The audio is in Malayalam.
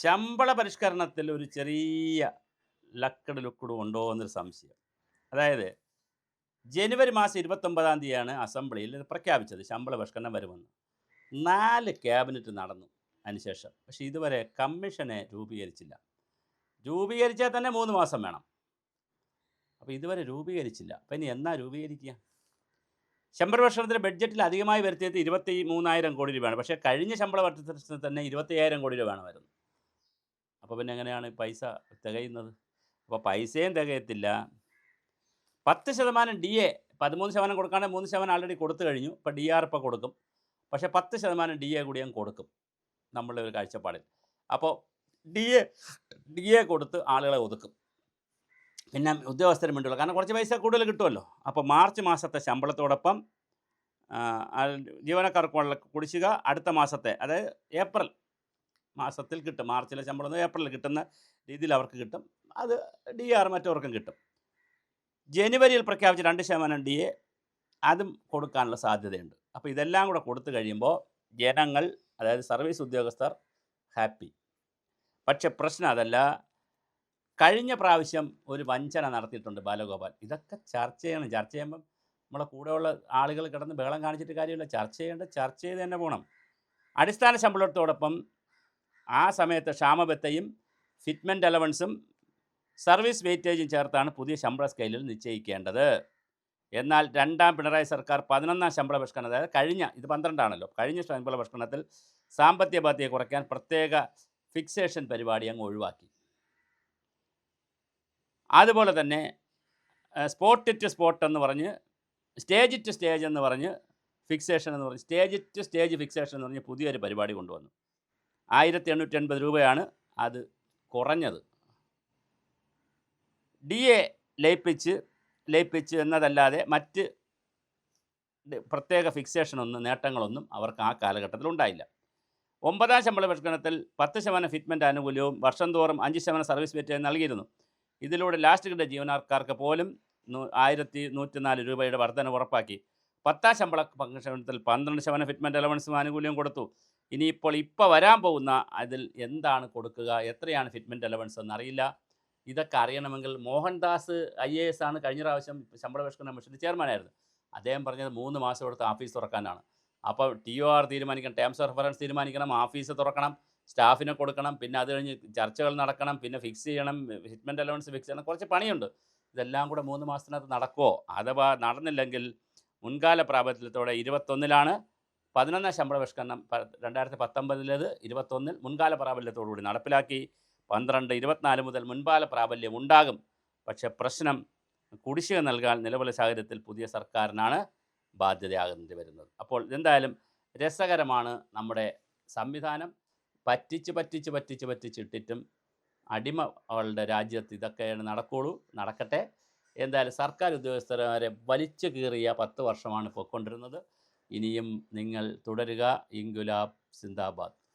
ശമ്പള പരിഷ്കരണത്തിൽ ഒരു ചെറിയ ലക്കട് ലുക്കട് ഉണ്ടോ എന്നൊരു സംശയം. അതായത് ജനുവരി മാസം ഇരുപത്തൊമ്പതാം തീയതിയാണ് അസംബ്ലിയിൽ പ്രഖ്യാപിച്ചത് ശമ്പള പരിഷ്കരണം വരുമെന്ന്. നാല് ക്യാബിനറ്റ് നടന്നു അതിനുശേഷം പക്ഷേ ഇതുവരെ കമ്മീഷനെ രൂപീകരിച്ചില്ല. രൂപീകരിച്ചാൽ തന്നെ മൂന്ന് മാസം വേണം. അപ്പോൾ ഇതുവരെ രൂപീകരിച്ചില്ല. അപ്പം ഇനി എന്നാ രൂപീകരിക്കുക? ശമ്പള വർഷത്തിന്റെ ബഡ്ജറ്റിൽ അധികമായി വരുത്തിയത് ഇരുപത്തി മൂന്നായിരം കോടി രൂപയാണ്. പക്ഷേ കഴിഞ്ഞ ശമ്പള വർഷത്തിൽ തന്നെ ഇരുപത്തയ്യായിരം കോടി രൂപയാണ് വരുന്നത്. അപ്പോൾ പിന്നെ എങ്ങനെയാണ് പൈസ തികയുന്നത്? അപ്പോൾ പൈസയും തികയത്തില്ല. പത്ത് ശതമാനം ഡി എ പതിമൂന്ന് ശതമാനം കൊടുക്കാണ്ട് മൂന്ന് ശതമാനം ആൾറെഡി കൊടുത്തു കഴിഞ്ഞു. ഇപ്പോൾ ഡി ആർ ഇപ്പോൾ കൊടുക്കും. പക്ഷേ പത്ത് ശതമാനം ഡി എ കൂടി അങ്ങ് കൊടുക്കും നമ്മളുടെ ഒരു കാഴ്ചപ്പാടിൽ. അപ്പോൾ ഡി എ ഡി എ കൊടുത്ത് ആളുകളെ ഒതുക്കും. പിന്നെ ഉദ്യോഗസ്ഥരും വേണ്ടിയുള്ള കാരണം കുറച്ച് പൈസ കൂടുതൽ കിട്ടുമല്ലോ. അപ്പോൾ മാർച്ച് മാസത്തെ ശമ്പളത്തോടൊപ്പം ജീവനക്കാർക്കുള്ള കുടിശ്ശിക അടുത്ത മാസത്തെ അതായത് ഏപ്രിൽ മാസത്തിൽ കിട്ടും. മാർച്ചിലെ ശമ്പളം ഏപ്രിലിൽ കിട്ടുന്ന രീതിയിൽ അവർക്ക് കിട്ടും. അത് ഡി ആർ മറ്റവർക്കും കിട്ടും. ജനുവരിയിൽ പ്രഖ്യാപിച്ച രണ്ട് ശതമാനം ഡി എ അതും കൊടുക്കാനുള്ള സാധ്യതയുണ്ട്. അപ്പോൾ ഇതെല്ലാം കൂടെ കൊടുത്തു കഴിയുമ്പോൾ ജനങ്ങൾ അതായത് സർവീസ് ഉദ്യോഗസ്ഥർ ഹാപ്പി. പക്ഷെ പ്രശ്നം അതല്ല. കഴിഞ്ഞ പ്രാവശ്യം ഒരു വഞ്ചന നടത്തിയിട്ടുണ്ട് ബാലഗോപാൽ. ഇതൊക്കെ ചർച്ച ചെയ്യണം. ചർച്ച ചെയ്യുമ്പം നമ്മുടെ കൂടെയുള്ള ആളുകൾ കിടന്ന് ബഹളം കാണിച്ചിട്ട് കാര്യമില്ല. ചർച്ച ചെയ്യേണ്ട ചർച്ച ചെയ്ത് തന്നെ പോകണം. അടിസ്ഥാന ശമ്പളത്തോടൊപ്പം ആ സമയത്ത് ക്ഷാമബത്തയും ഫിറ്റ്മെന്റ് അലവൻസും സർവീസ് വെയിറ്റേജും ചേർത്താണ് പുതിയ ശമ്പള സ്കെയിലിൽ നിശ്ചയിക്കേണ്ടത്. എന്നാൽ രണ്ടാം പിണറായി സർക്കാർ പതിനൊന്നാം ശമ്പള പരിഷ്കരണം അതായത് കഴിഞ്ഞ ഇത് പന്ത്രണ്ടാണല്ലോ കഴിഞ്ഞ ശമ്പള പരിഷ്കരണത്തിൽ സാമ്പത്തിക ബാധ്യത കുറയ്ക്കാൻ പ്രത്യേക ഫിക്സേഷൻ പരിപാടി അങ്ങ് ഒഴിവാക്കി. അതുപോലെ തന്നെ സ്പോട്ട് ടു സ്പോട്ട് എന്ന് പറഞ്ഞ് സ്റ്റേജ് ടു സ്റ്റേജ് എന്ന് പറഞ്ഞ് ഫിക്സേഷൻ എന്ന് പറഞ്ഞ് സ്റ്റേജ് ടു സ്റ്റേജ് ഫിക്സേഷൻ എന്ന് പറഞ്ഞ് പുതിയൊരു പരിപാടി കൊണ്ടുവന്നു. ആയിരത്തി എണ്ണൂറ്റി എൺപത് രൂപയാണ് അത് കുറഞ്ഞത്. ഡി എ ലയിപ്പിച്ച് ലയിപ്പിച്ച് എന്നതല്ലാതെ മറ്റ് പ്രത്യേക ഫിക്സേഷനൊന്നും നേട്ടങ്ങളൊന്നും അവർക്ക് ആ കാലഘട്ടത്തിൽ ഉണ്ടായില്ല. ഒമ്പതാം ശമ്പള പരിഷ്കരണത്തിൽ പത്ത് ശതമാനം ഫിറ്റ്മെന്റ് ആനുകൂല്യവും വർഷം തോറും അഞ്ച് ശതമാനം സർവീസ് വെറ്റ് നൽകിയിരുന്നു. ഇതിലൂടെ ലാസ്റ്റ് കിട്ടിയ ജീവനക്കാർക്ക് പോലും ആയിരത്തി നൂറ്റിനാല് രൂപയുടെ വർധന ഉറപ്പാക്കി. പത്താം ശമ്പള പരിഷ്കരണത്തിൽ പന്ത്രണ്ട് ശതമാനം ഫിറ്റ്മെന്റ് അലവൻസും ആനുകൂല്യവും കൊടുത്തു. ഇനിയിപ്പോൾ ഇപ്പോൾ വരാൻ പോകുന്ന അതിൽ എന്താണ് കൊടുക്കുക? എത്രയാണ് ഫിറ്റ്മെന്റ് അലവൻസ് എന്നറിയില്ല. ഇതൊക്കെ അറിയണമെങ്കിൽ മോഹൻദാസ് ഐ എ എസ് ആണ് കഴിഞ്ഞ പ്രാവശ്യം ശമ്പള പരിഷ്കരണ കമ്മീഷന്റെ ചെയർമാനായിരുന്നു അദ്ദേഹം പറഞ്ഞത് മൂന്ന് മാസം എടുത്ത് ഓഫീസ് തുറക്കാനാണ്. അപ്പോൾ ടി ഒ ആർ തീരുമാനിക്കണം ടേംസ് ഓഫ് റെഫറൻസ് തീരുമാനിക്കണം ഓഫീസ് തുറക്കണം സ്റ്റാഫിനെ കൊടുക്കണം പിന്നെ അത് കഴിഞ്ഞ് ചർച്ചകൾ നടക്കണം പിന്നെ ഫിക്സ് ചെയ്യണം ഫിറ്റ്മെന്റ് അലവൻസ് ഫിക്സ് ചെയ്യണം കുറച്ച് പണിയുണ്ട്. ഇതെല്ലാം കൂടെ മൂന്ന് മാസത്തിനകത്ത് നടക്കുമോ അഥവാ നടന്നില്ലെങ്കിൽ മുൻകാല പ്രാബല്യത്തോടെ ഇരുപത്തൊന്നിലാണ്. പതിനൊന്നാം ശമ്പള പരിഷ്കരണം രണ്ടായിരത്തി പത്തൊമ്പതിലേത് ഇരുപത്തൊന്നിൽ മുൻകാല പ്രാബല്യത്തോടുകൂടി നടപ്പിലാക്കി. പന്ത്രണ്ട് ഇരുപത്തിനാല് മുതൽ മുൻകാല പ്രാബല്യം ഉണ്ടാകും. പക്ഷേ പ്രശ്നം കുടിശ്ശിക നൽകാൻ നിലവിലെ സാഹചര്യത്തിൽ പുതിയ സർക്കാരിനാണ് ബാധ്യതയാകേണ്ടി വരുന്നത്. അപ്പോൾ എന്തായാലും രസകരമാണ് നമ്മുടെ സംവിധാനം. പറ്റിച്ച് പറ്റിച്ച് പറ്റിച്ച് പറ്റിച്ചിട്ടിട്ടും അടിമകളുടെ രാജ്യത്ത് ഇതൊക്കെ നടക്കുള്ളൂ നടക്കട്ടെ. എന്തായാലും സർക്കാർ ഉദ്യോഗസ്ഥരെ വലിച്ചു കീറിയ പത്ത് വർഷമാണ് പോയിക്കൊണ്ടിരുന്നത് ഇനിയും നിങ്ങൾ തുടരുക. ഇൻഗുലാബ് സിന്ദാബാദ്.